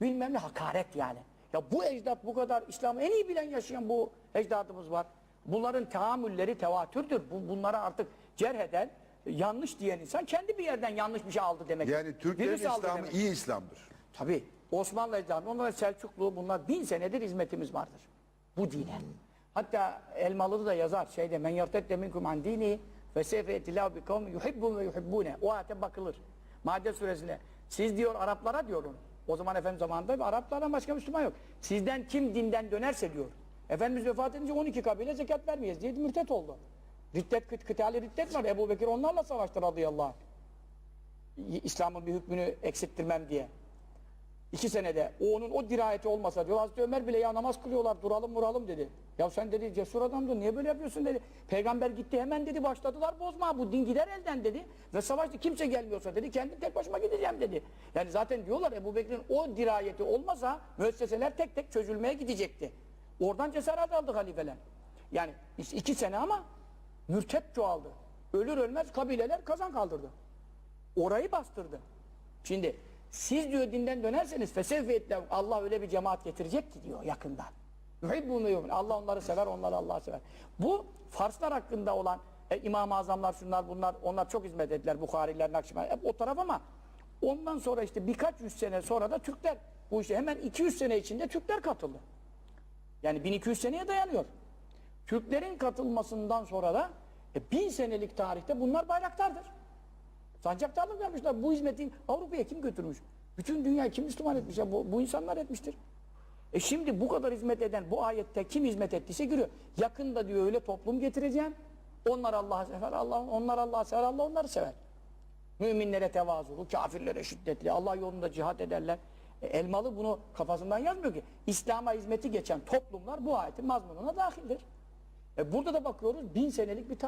bilmem ne hakaret yani. Ya bu ecdat bu kadar İslam'ı en iyi bilen yaşayan bu ecdadımız var. Bunların tahammülleri tevatürdür. Bu, bunlara artık cerh eden, yanlış diyen insan kendi bir yerden yanlış bir şey aldı demek. Yani Türklerin Birisi İslam'ı iyi İslam'dır. Tabii Osmanlı ecdadı, onlara Selçuklu bunlar bin senedir hizmetimiz vardır. Bu dine. Hatta Elmalı'da da yazar şeyde men yertedde minkum an dini ve seyfe etilâhu bi kavmi yuhibbun ve yuhibbune. O ayete bakılır. Maide suresinde. Siz diyor Araplara diyor onu. O zaman Efendimiz zamanında Araplardan başka Müslüman yok. Sizden kim dinden dönerse diyor. Efendimiz vefat edince 12 kabile zekat vermeyiz diye mürtet oldu. Riddet, kıt, kıtali riddet var. Ebu Bekir onlarla savaştı radıyallahu anh. İslam'ın bir hükmünü eksilttirmem diye. İki senede o onun o dirayeti olmasa diyor Hazreti Ömer bile ya namaz kılıyorlar duralım vuralım dedi. Ya sen dedi cesur adamdın niye böyle yapıyorsun dedi. Peygamber gitti hemen dedi başladılar bozma bu din gider elden dedi. Ve savaşta kimse gelmiyorsa dedi kendi tek başıma gideceğim dedi. Yani zaten diyorlar Ebu Bekir'in o dirayeti olmasa müesseseler tek tek çözülmeye gidecekti. Oradan cesaret aldı halifeler. Yani iki sene ama mürtet çoğaldı. Ölür ölmez kabileler kazan kaldırdı. Orayı bastırdı. Şimdi siz diyor dinden dönerseniz fesevvetle Allah öyle bir cemaat getirecek ki diyor yakından. Allah onları sever, onlar Allah'ı sever. Bu Farslar hakkında olan e, İmam-ı Azamlar şunlar bunlar onlar çok hizmet ettiler. Bukhariler, Nakşibendi hep o taraf ama ondan sonra işte birkaç yüz sene sonra da Türkler bu işe hemen 200 sene içinde Türkler katıldı. Yani 1200 seneye dayanıyor. Türklerin katılmasından sonra da e, bin senelik tarihte bunlar bayraktardır. Sancaktarlık yapmışlar. Bu hizmeti Avrupa'ya kim götürmüş? Bütün dünya kim Müslüman etmiş? Bu, bu insanlar etmiştir. E şimdi bu kadar hizmet eden bu ayette kim hizmet ettiyse giriyor. Yakında diyor öyle toplum getireceğim. Onlar Allah'ı sever, Allah onlar Allah'ı sever, Allah onları sever. Müminlere tevazulu, kafirlere şiddetli, Allah yolunda cihat ederler. E, Elmalı bunu kafasından yazmıyor ki. İslam'a hizmeti geçen toplumlar bu ayetin mazmununa dahildir. E burada da bakıyoruz bin senelik bir tarih.